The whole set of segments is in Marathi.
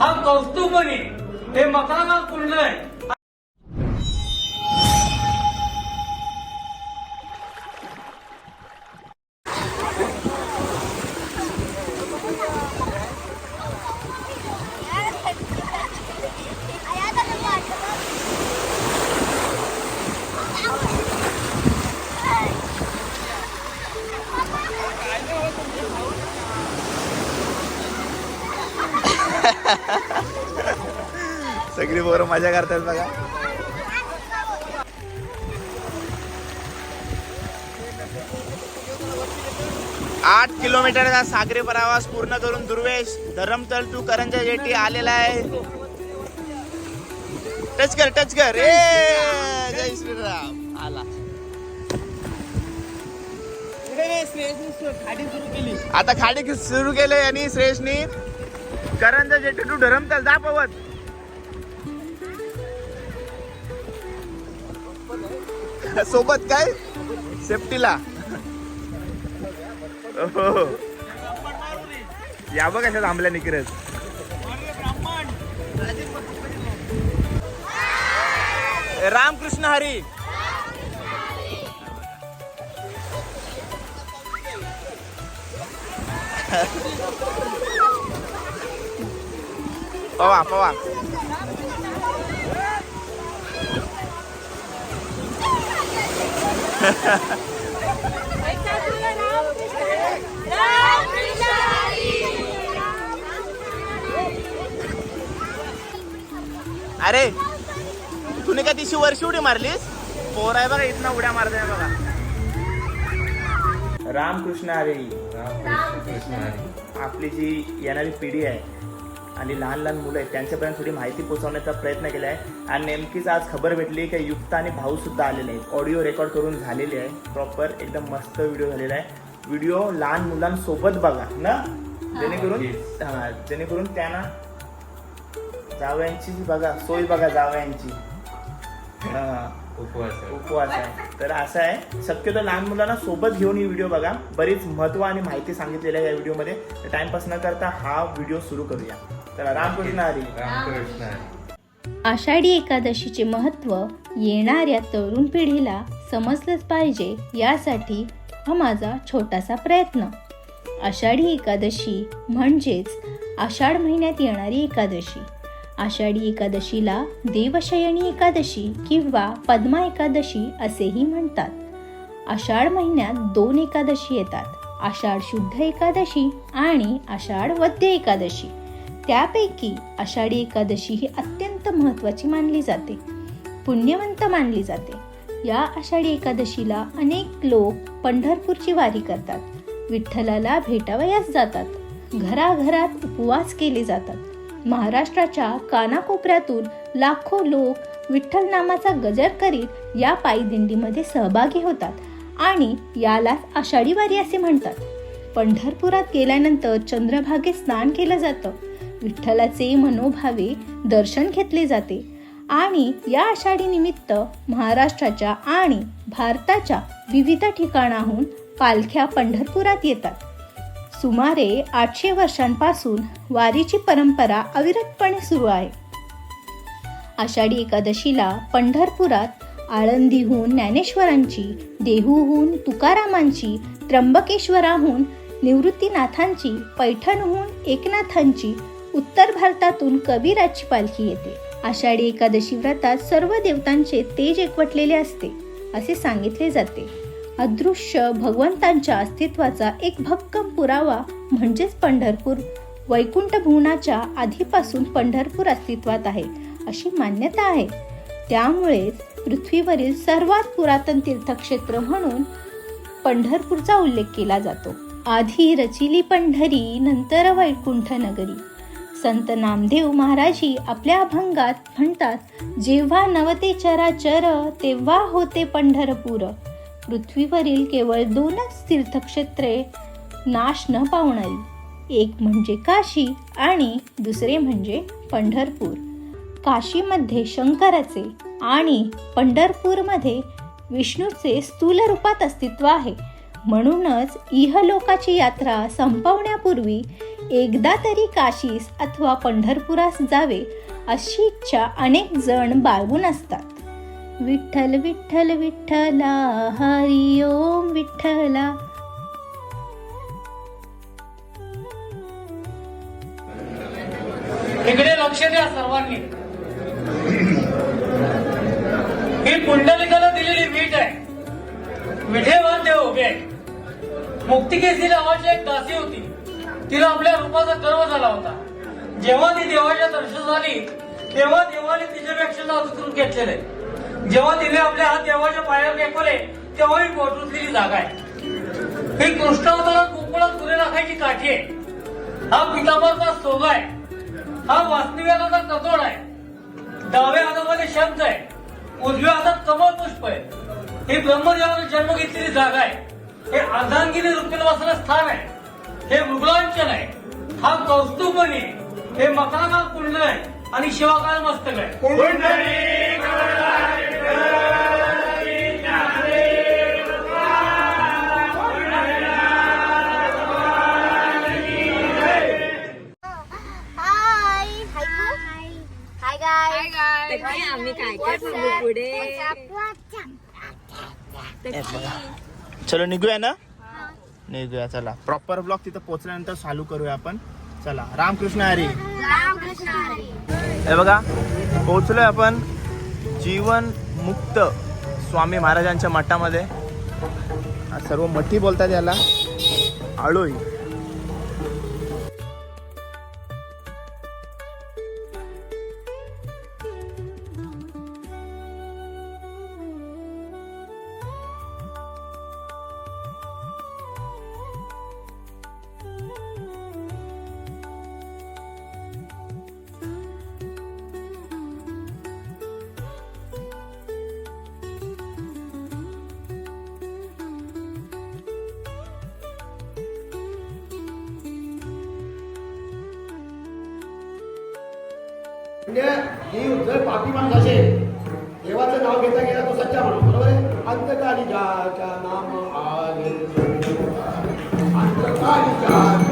हा कौस्तुभनी हे मकराला कुंड आहे सगळी पोरं मजा करतात बघा. आठ किलोमीटरचा सागरी प्रवास पूर्ण करून दुर्वेश धरमतल टू करंजा जेटी आलेला आहे. टच कर टच कर ए जय श्रीराम. आला. आता खाडी सुरू केली आणि श्रेष्ठनी करंजा जेटी टू धरमतल जा पवत सोबत काय? सेफ्टीला हो. या बघ अशा थांबल्या निकरत. रामकृष्ण हरी. पवा पवा अरे तुने का तिशी वर्षी उडी मारलीस? पोर आहे बघा इथनं उड्या मारताय बघा. रामकृष्ण हरी. आपली जी येणारी पिढी आहे आणि लहान लहान मुलं आहेत त्यांच्यापर्यंत थोडी माहिती पोहोचवण्याचा प्रयत्न केला आहे. आणि नेमकीच आज खबर भेटली की युक्त आणि भाऊ सुद्धा आलेले आहेत. ऑडिओ रेकॉर्ड करून झालेले आहे. प्रॉपर एकदम मस्त व्हिडिओ झालेला आहे. व्हिडिओ लहान मुलांसोबत बघा ना? जेणेकरून हा जेणेकरून त्यांना जावयांची बघा सोय बघा जावयांची. हा. उपवास आहे. तर असं आहे शक्यतो लहान मुलांना सोबत घेऊन ही व्हिडिओ बघा. बरीच महत्त्व आणि माहिती सांगितलेली आहे या व्हिडिओमध्ये. टाइमपास न करता हा व्हिडिओ सुरू करूया. तर रामकृष्ण हरी. आषाढी एकादशीचे महत्त्व येणाऱ्या तरुण पिढीला समजलंच पाहिजे यासाठी हा माझा छोटासा प्रयत्न. आषाढी एकादशी म्हणजेच आषाढ महिन्यात येणारी एकादशी. आषाढी एकादशीला देवशयनी एकादशी किंवा पद्मा एकादशी असेही म्हणतात. आषाढ महिन्यात दोन एकादशी येतात आषाढ शुद्ध एकादशी आणि आषाढ वद्य एकादशी. त्यापैकी आषाढी एकादशी ही अत्यंत महत्त्वाची मानली जाते. पुण्यवंत मानली जाते. या आषाढी एकादशीला अनेक लोक पंढरपूरची वारी करतात. विठ्ठलाला भेटावयास जातात. घराघरात उपवास केले जातात. महाराष्ट्राच्या कानाकोपऱ्यातून लाखो लोक विठ्ठल नामाचा गजर करीत या पायदिंडीमध्ये सहभागी होतात आणि यालाच आषाढी वारी असे म्हणतात. पंढरपुरात गेल्यानंतर चंद्रभागे स्नान केलं जातं. विठ्ठलाचे मनोभावे दर्शन घेतले जाते. आणि या आषाढी निमित्त महाराष्ट्राच्या आणि भारताच्या विविध ठिकाणाहून पालख्या पंढरपुरात येतात. सुमारे आठशे वर्षांपासून वारीची परंपरा अविरतपणे सुरू आहे. आषाढी एकादशीला पंढरपुरात आळंदीहून ज्ञानेश्वरांची देहूहून तुकारामांची त्र्यंबकेश्वराहून निवृत्तीनाथांची पैठणहून एकनाथांची उत्तर भारतातून कबीराची पालखी येते. आषाढी एकादशी व्रतात सर्व देवतांचे तेज एकवटलेले असते असे सांगितले जाते. अदृश्य भगवंतांच्या अस्तित्वाचा एक भक्कम पुरावा म्हणजेच पंढरपूर. वैकुंठ भुवनाच्या आधीपासून पंढरपूर अस्तित्वात आहे अशी मान्यता आहे. त्यामुळेच पृथ्वीवरील सर्वात पुरातन तीर्थक्षेत्र म्हणून पंढरपूरचा उल्लेख केला जातो. आधी रचिली पंढरी नंतर वैकुंठ नगरी. संत नामदेव महाराजी आपल्या अभंगात म्हणतात जेव्हा नवते चराचर तेव्हा होते पंढरपूर. पृथ्वीवरील केवळ दोनच तीर्थक्षेत्रे नाश न पावणारी एक म्हणजे काशी आणि दुसरे म्हणजे पंढरपूर. काशीमध्ये शंकराचे आणि पंढरपूरमध्ये विष्णूचे स्थूल रूपात अस्तित्व आहे. म्हणूनच इहलोकाची यात्रा संपवण्यापूर्वी एकदा तरी काशीस अथवा पंढरपुरास जावे अशी इच्छा अनेक जण बाळगून असतात. विठ्ठल विठ्ठल विठ्ठला हरी ओम विठ्ठला. इकडे लक्ष द्या सर्वांनी. ही पुंडलिकाला दिलेली वीट आहे. विठेवर देव उभे आहे मुक्तिकेसी नावाची एक दासी होती. तिला आपल्या रूपाचा गर्व झाला होता. जेव्हा ती देवाच्या दर्शन झाली तेव्हा देवाने तिच्यापेक्षा नाजूक घेतलेलं घेतलेले जेव्हा तिने आपले हात देवाच्या पायावर टेकवले तेव्हा ही पोटुसलेली जागा आहे. ही कृष्णावतारात गोकुळात गुरे राखायची काठी आहे. हा पितांबरचा सोगा आहे. हा वास्तव्याचा कतोड आहे. डाव्या हातामध्ये शब्द आहे. उजव्या हातात कमळ पुष्प आहे. ही ब्रह्मदेवाने जन्म घेतलेली जागा आहे. हे अर्धांगिनी रुपील वासाला स्थान आहे. हे मृगलांचन आहे हा कौस्तुभनी आहे हे मकराकाल कुंडल आहे आणि शिवाकाल मस्तक आहे. हाय हाय हाय गाय काय आम्ही काय? काय सांगू पुढे? चलो निघूया ना? निघूया चला. प्रॉपर ब्लॉक तिथं पोहोचल्यानंतर चालू करूया आपण. चला. रामकृष्ण हरी. रामकृष्ण हरी. हे बघा पोहोचलोय आपण जीवन मुक्त स्वामी महाराजांच्या मठामध्ये. सर्व मठी बोलतात याला. आळोई. म्हणजे जीव जर पापी माणूस असेल देवाचं नाव घेता गेला तो सच्चा माणूस बरोबर आहे? अंतकाली ज्याच्या नाम आले अंतकाली ज्याच्या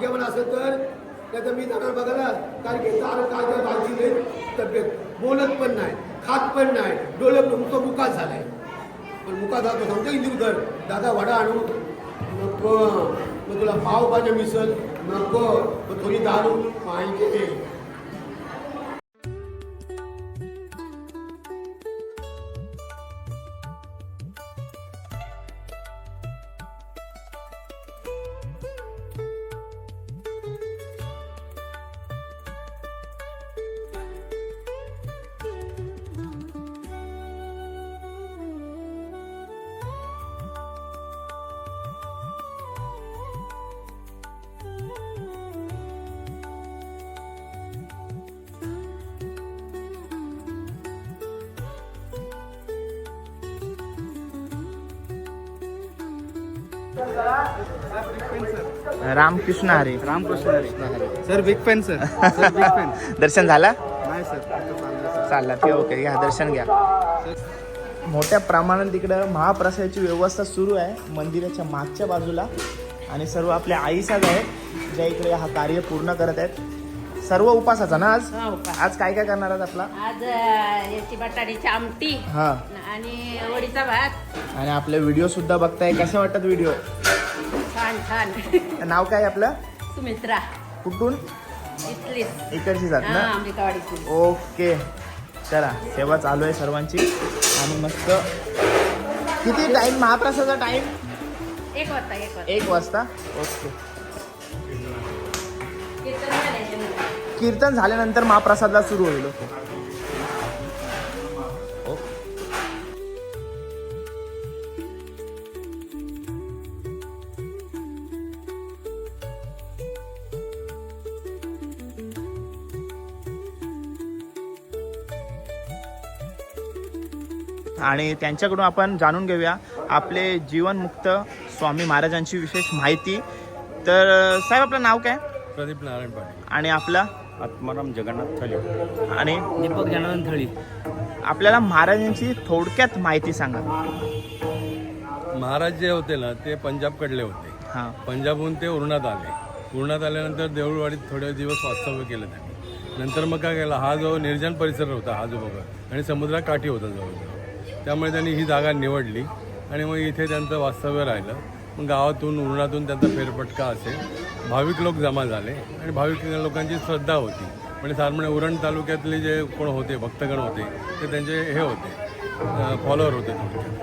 भाग्यवान असेल तर नाही तर मी जाणार बघायला. कारण की चार काय त्या भाजीने तब्येत. बोलत पण नाही खात पण नाही. डोळे तुमचं मुकात झालाय. पण मुका जातो सांगतो इंदूरकर दादा वडा आणू. नको मग तुला पाव पाहिजे मिसल नको मग थोडी दारू. माहिती Ramkrishna Hari. Ramkrishna Hari. Sir big fan sir sir big fan दर्शन झाला? नाही सर. चालला ते ओके घ्या दर्शन घ्या. मोठ्या प्रमाणात तिकडं महाप्रसादाची व्यवस्था सुरू आहे मंदिराच्या मागच्या बाजूला. आणि सर्व आपल्या आईसाच आहेत ज्या इकडे हा कार्य पूर्ण करत आहेत. सर्व उपासाचा ना आज? आज काय काय करणार आहात आपला? आज याची बटाट्याची आमटी हा. आणि वडीचा भात. आणि आपले व्हिडिओ सुद्धा बघताय. कसे वाटतात व्हिडिओ छान छान. नाव काय आपलं? सुमित्रा. कुठून? इथलीच. इकडची जात हा ना ओके. चला सेवा चालू आहे सर्वांची. आणि मस्त. किती टाइम महाप्रसादाचा टाइम एक वाजता एक वाजता. एक वाजता? ओके. कीर्तन झाल्यानंतर महाप्रसादला सुरू होईल. ओके आणि त्यांच्याकडून आपण जाणून घेऊया आपले जीवनमुक्त स्वामी महाराजांची विशेष माहिती. तर साहेब आपलं नाव काय? प्रदीप नारायण पाटील. आणि आपला? आत्माराम जगन्नाथ थले आणि? दीपक जनार्दन थळी. आपल्याला महाराजांची थोडक्यात माहिती सांगा. महाराज जे होते ना ते पंजाबकडले होते. हां. पंजाबहून ते उरणात आले. उरणात आल्यानंतर देऊळवाडीत थोडे दिवस वास्तव्य केलं त्यांनी. नंतर मग काय केलं? हा जो निर्जन परिसर होता हा जो बघा. आणि समुद्राकाठी होता जवळजवळ त्यामुळे त्यांनी ही जागा निवडली आणि मग इथे त्यांचं वास्तव्य राहिलं. मग गावातून उरणातून त्यांचा फेरफटका असेल. भाविक लोक जमा झाले आणि भाविक लोकांची श्रद्धा होती. म्हणजे साधारण उरण तालुक्यातले जे कोण होते भक्तगण होते ते त्यांचे हे होते फॉलोअर होते.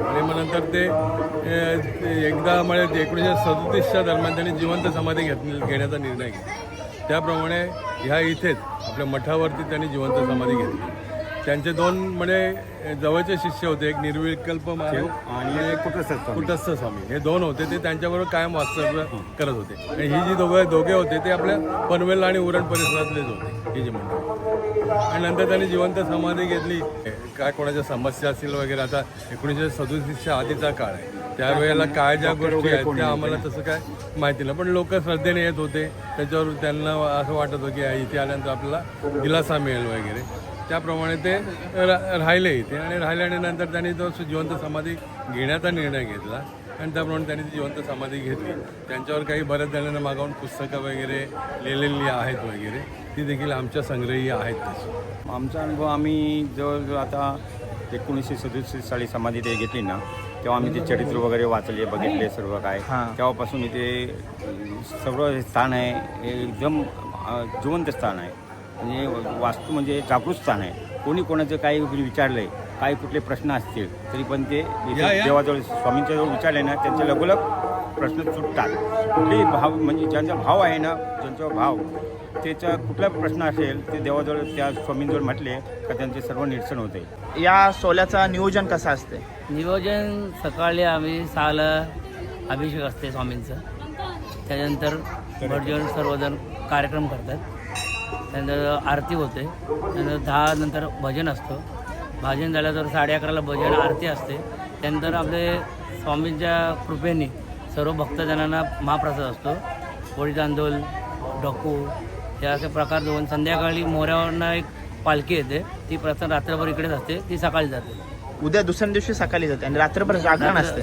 आणि मग नंतर ते एकदा म्हणजे एकोणीसशे सदतीसच्या दरम्यान त्यांनी जिवंत समाधी घेत घेण्याचा निर्णय घेतला. त्याप्रमाणे ह्या इथेच आपल्या मठावरती त्यांनी जिवंत समाधी घेतली. त्यांचे दोन म्हणजे जवळचे शिष्य होते एक निर्विकल्प महाराज आणि एक कुटस्थ स्वामी. हे दोन होते ते त्यांच्याबरोबर कायम वास्तव्य करत होते. आणि ही जी दोघं दोघे होते ते आपल्या पनवेल आणि उरण परिसरातलेच होते ही जी मंडळी. आणि नंतर त्यांनी जिवंत समाधी घेतली. काय कोणाच्या समस्या असतील वगैरे आता एकोणीसशे सदोतीसच्या आधीचा काळ आहे. त्यावेळेला काय ज्या गोष्टी आहेत त्या आम्हाला तसं काय माहिती नाही. पण लोक श्रद्धेने येत होते. त्याच्यावर त्यांना असं वाटत होतं की इथे आल्यानंतर आपल्याला दिलासा मिळेल वगैरे. त्याप्रमाणे ते रा- राहिले. इथे आणि राहिल्यानंतर त्यांनी तो जिवंत समाधी घेण्याचा निर्णय घेतला आणि त्याप्रमाणे त्यांनी ती जिवंत समाधी घेतली. त्यांच्यावर काही बऱ्याच जणांना मागावून पुस्तकं वगैरे लिहिलेली आहेत वगैरे ती देखील आमच्या संग्रही आहेत तशी आमचा अनुभव आम्ही जवळजवळ आता एकोणीसशे सदुसष्ट साली समाधी ते घेतली ना तेव्हा आम्ही ते चरित्र वगैरे वाचले बघितले सर्व काय हां. तेव्हापासून इथे सर्व स्थान आहे हे एकदम जिवंत स्थान आहे. म्हणजे वास्तू म्हणजे जागृत स्थान आहे. कोणी कोणाचं काही विचारलंय काही कुठले प्रश्न असतील तरी पण ते. देवाजवळ स्वामींच्या जवळ विचारले ना त्यांचे लगोलग प्रश्न सुटतात. कुठलेही भाव म्हणजे ज्यांचा भाव आहे ना ज्यांचा भाव त्याचा कुठला प्रश्न असेल ते देवाजवळ त्या स्वामींजवळ म्हटले का त्यांचे सर्व निरसन होते. या सोल्याचा नियोजन कसं असते? नियोजन सकाळी आम्ही सहाला अभिषेक असते स्वामींचं. त्याच्यानंतर भटजन सर्वजण कार्यक्रम करतात. त्यानंतर आरती होते. त्यानंतर दहा नंतर भजन असतं. भजन झाल्यानंतर साडे अकराला भजन आरती असते. त्यानंतर आपले स्वामींच्या कृपेने सर्व भक्तजनांना महाप्रसाद असतो. होळी तांदूळ डोकू हे असे प्रकार दोन संध्याकाळी मोऱ्यावरनं एक पालखी येते. ती प्रथम रात्रभर इकडेच असते. ती सकाळी जाते. उद्या दुसऱ्या दिवशी सकाळी जाते आणि रात्रभर जागरण असते.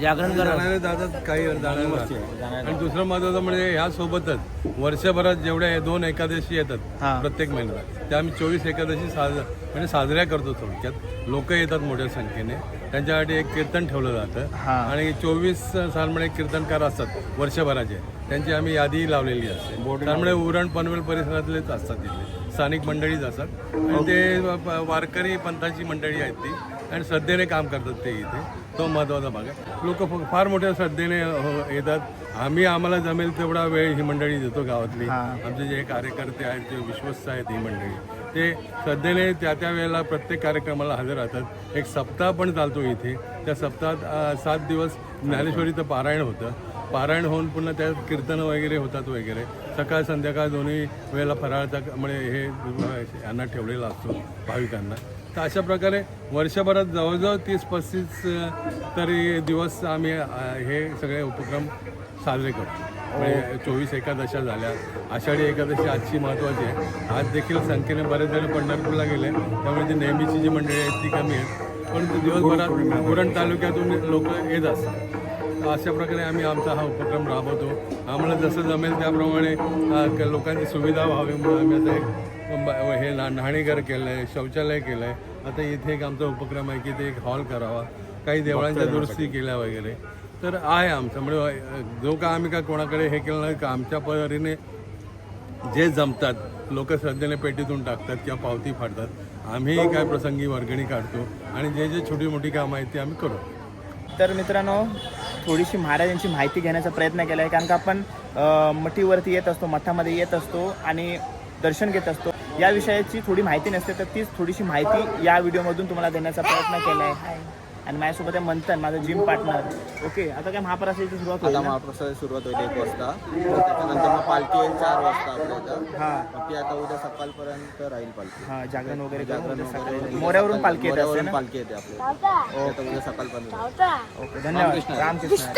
जागरण जाणारे जातात काही जाणारे. आणि दुसरं महत्वाचं म्हणजे ह्या सोबतच वर्षभरात जेवढ्या हे दोन एकादशी येतात. प्रत्येक महिन्याला त्या आम्ही चोवीस एकादशी साज म्हणजे साजऱ्या करतो थोडक्यात. लोक येतात मोठ्या संख्येने. त्यांच्यासाठी एक कीर्तन ठेवलं जातं. हां. आणि चोवीस सालमध्ये कीर्तनकार असतात वर्षभराचे. त्यांची आम्ही यादी लावलेली असते. त्यामुळे उरण पनवेल परिसरातलेच असतात तिथे स्थानिक मंडळीच असतात आणि ते वारकरी पंथाची मंडळी आहेत ती. आणि श्रद्धेने काम करतात ते इथे. तो महत्त्वाचा भाग आहे. लोक फार मोठ्या श्रद्धेने हो- येतात. आम्ही आम्हाला जमेल तेवढा वेळ ही मंडळी देतो गावातली. आमचे जे कार्यकर्ते आहेत जे विश्वस्त आहेत ही मंडळी. ते श्रद्धेने त्या त्या वेळेला प्रत्येक कार्यक्रमाला हजर राहतात. एक सप्ताह पण चालतो इथे. त्या सप्ताहात सात दिवस ज्ञानेश्वरीचं पारायण होतं. पारायण होऊन पुन्हा त्यात कीर्तनं वगैरे होतात वगैरे. सकाळ संध्याकाळ दोन्ही वेळेला फराळचा म्हणजे हे यांना ठेवलेला असतो भाविकांना. तर अशा प्रकारे वर्षभरात जवळजवळ तीस पस्तीस तरी दिवस आम्ही हे सगळे उपक्रम साजरे करतो. म्हणजे चोवीस एकादशा झाल्या. आषाढी एकादशी आजची महत्त्वाची आहे. आज देखील संख्येने बरेच जण पंढरपूरला गेले. त्यामुळे जी नेहमीची जी मंडळी आहेत ती कमी आहेत. पण दिवसभरात उरण तालुक्यातून लोक येत असतात. अशा प्रकारे आम्ही आमचा हा उपक्रम राबवतो. आम्हाला जसं जमेल त्याप्रमाणे लोकांची सुविधा व्हावी म्हणून आम्ही आता एक हे ना न्हाणीघर केलं आहे शौचालय केलं आहे आता इथे एक आमचा उपक्रम आहे की ते एक हॉल करावा. काही देवळांच्या दुरुस्ती केल्या वगैरे. तर आहे आमचं. म्हणजे जो का आम्ही का कोणाकडे हे केलं नाही का आमच्या परीने जे जमतात लोक श्रद्धेने पेटीतून टाकतात किंवा पावती फाडतात आम्ही काय प्रसंगी वर्गणी काढतो आणि जे जे छोटी मोठी कामं आहेत ती आम्ही करू. तर मित्रांनो थोडीशी महाराजांची माहिती घेण्याचा प्रयत्न केला आहे कारण का आपण मठीवरती येत असतो मठामध्ये येत असतो आणि दर्शन घेत असतो. या विषयाची थोडी माहिती नसते तर तीच थोडीशी माहिती या व्हिडिओमधून तुम्हाला देण्याचा प्रयत्न केला आहे आणि माझ्यासोबत आहे मंथन माझं जिम पार्टनर ओके आता काय महाप्रसादाची सुरुवात होईल ना? महाप्रसाद सुरुवात होईल एक वाजता. त्याच्यानंतर मग पालखी येईल चार वाजता आपल्या इथं. हा. मग ती आता उद्या सकाळपर्यंत राहील पालखी. हा जागरण वगैरे करून जागरण उद्या वगैरे सकाळी उद्या मोऱ्यावरून सकाळी- पालखी येते असते मोऱ्यावरून ना? पालखी येते आपल्या आता उद्या सकाळपर्यंत ओके धन्यवाद. रामकृष्ण. रामकृष्ण.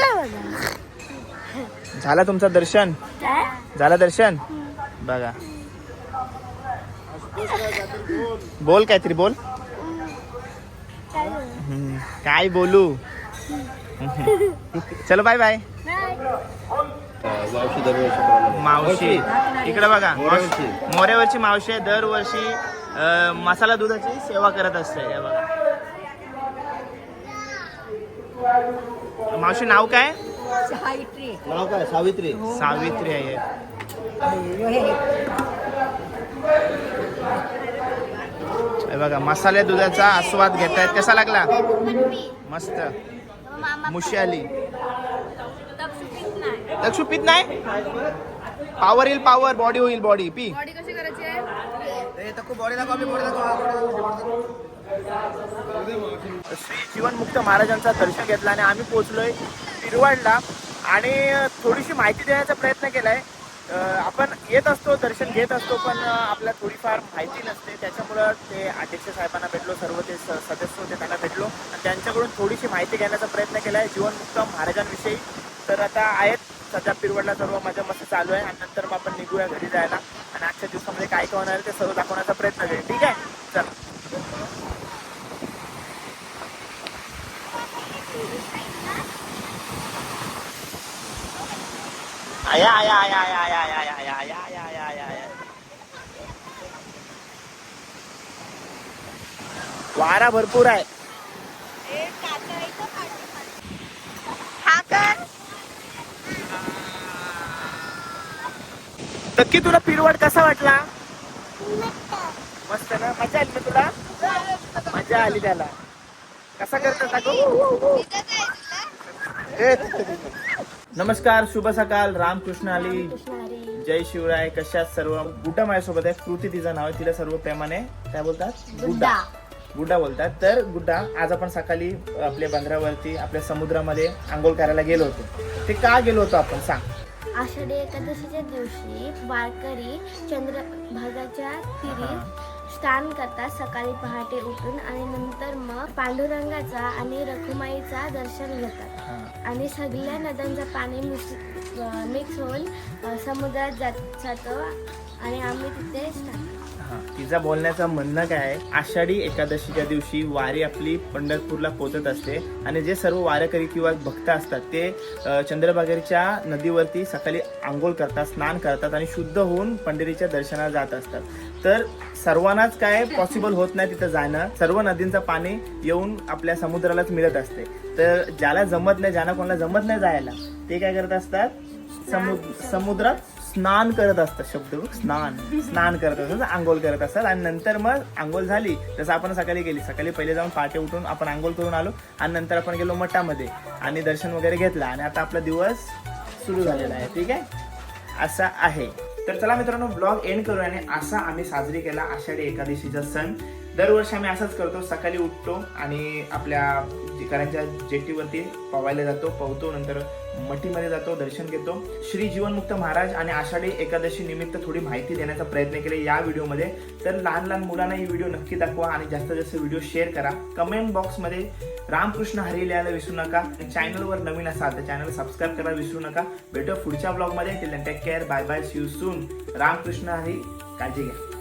झालं तुमचं दर्शन? झालं दर्शन? बघा. बोल काहीतरी बोल. हम्म, काय बोलू? चलो बाय बाय मावशी. दरवर्षी मावशी इकडे बघा. मोऱ्यावरची. मोऱ्यावरची मावशी आहे. दरवर्षी अं, मसाला दुधाची सेवा करत असते. हे बघा. मावशी नाव काय? नाव काय? सावित्री. सावित्री आहे. हे बघा मसाले दुधाचा आस्वाद घेत आहेत कसा लागला? मस्त. मुशी आली दक्षू पित नाही? पॉवर येईल पॉवर बॉडी होईल बॉडी पी. श्री जीवनमुक्त महाराजांचा दर्शन घेतलं आणि आम्ही पोहोचलोय पिरवाडला आणि थोडीशी माहिती देण्याचा प्रयत्न केलाय. आपण येत असतो दर्शन घेत असतो पण आपल्या थोडीफार माहिती नसते. त्याच्यामुळं ते अध्यक्ष साहेबांना भेटलो सर्व ते स- सदस्य होते त्यांना भेटलो. आणि त्यांच्याकडून थोडीशी माहिती घेण्याचा प्रयत्न केलाय जीवनमुक्त महाराजांविषयी तर आता आहेत. सध्या पिरवडला सर्व माझ्या मस्त चालू आहे. आणि नंतर मग आपण निघूया घरी जायला. आणि आजच्या दिवसामध्ये काय काय होणार आहे ते सर्व दाखवण्याचा प्रयत्न करेल. ठीक आहे? चल. आया आया आया आया आया आया आया आया आया आया आया आया आया वारा भरपूर आहे नक्की तुला पिरवड कसा वाटला मस्त ना मजा आली ना तुला मजा आली त्याला कसा करता नमस्कार शुभ सकाळ रामकृष्ण आली. जय शिवराय. कशात सर्व? गुड्डा माझ्यासोबत आहे. कृती तिचं नाव आहे. तिला सर्व प्रेमाने काय बोलतात? गुड्डा गुड्डा बोलतात. तर गुड्डा आज आपण सकाळी आपल्या बंदरावरती आपल्या समुद्रामध्ये आंघोळ करायला गेलो होतो. ते का गेलो होतो आपण? सांग. आषाढी एकादशीच्या दिवशी वारकरी चंद्रभागाच्या तीरी स्नान करतात. सकाळी पहाटे उठून आणि नंतर मग पांडुरंगाचा आणि रखुमाईचा दर्शन घेतात. आणि सगळ्या नद्यांचं पाणी मिक्स मिक्स होऊन समुद्रात जात जातो आणि आम्ही तिथे तिचा बोलण्याचं म्हणणं काय आहे? आषाढी एकादशीच्या दिवशी वारी आपली पंढरपूरला पोचत असते आणि जे सर्व वारकरी किंवा भक्त असतात ते अ, चंद्रभागेच्या नदीवरती सकाळी आंघोळ करतात स्नान करतात आणि शुद्ध होऊन पंढरीच्या दर्शनाला जात असतात. तर सर्वांनाच काय पॉसिबल होत नाही तिथं जाणं. सर्व नदींचं पाणी येऊन आपल्या समुद्रालाच मिळत असते. तर ज्याला जमत नाही ज्यांना कोणाला जमत नाही जायला ते काय करत असतात? समु- समुद्रात स्नान करत असतात शब्द स्नान. स्नान करत असतात आंघोळ करत असतात. आणि नंतर मग आंघोळ झाली जसं आपण सकाळी गेली. सकाळी पहिले जाऊन पहाटे उठून आपण आंघोळ करून आलो. आणि नंतर आपण गेलो मठामध्ये आणि दर्शन वगैरे घेतलं. आणि आता आपला दिवस सुरू झालेला आहे. ठीक आहे? असा आहे. तर चला मित्रांनो ब्लॉग एंड करू आणि असा आम्ही साजरी केला आषाढी एकादशीचा सण. दरवर्षी आम्ही असंच करतो सकाळी उठतो आणि आपल्या जिकारांच्या जेटीवरती पवायला जातो पवतो नंतर मठीमध्ये जातो दर्शन घेतो. श्री जीवनमुक्त महाराज आणि आषाढी एकादशी निमित्त थोडी माहिती देण्याचा प्रयत्न केला या व्हिडिओमध्ये. तर लहान लहान मुलांना ही व्हिडिओ नक्की दाखवा आणि जास्तीत जास्त व्हिडिओ शेअर करा. कमेंट बॉक्समध्ये रामकृष्ण हरी लिहायला विसरू नका चॅनलवर नवीन असाल तर चॅनल सबस्क्राईब करायला विसरू नका. भेटू पुढच्या ब्लॉगमध्ये. Take care bye bye see you soon Ramkrishna Hari. काळजी घ्या.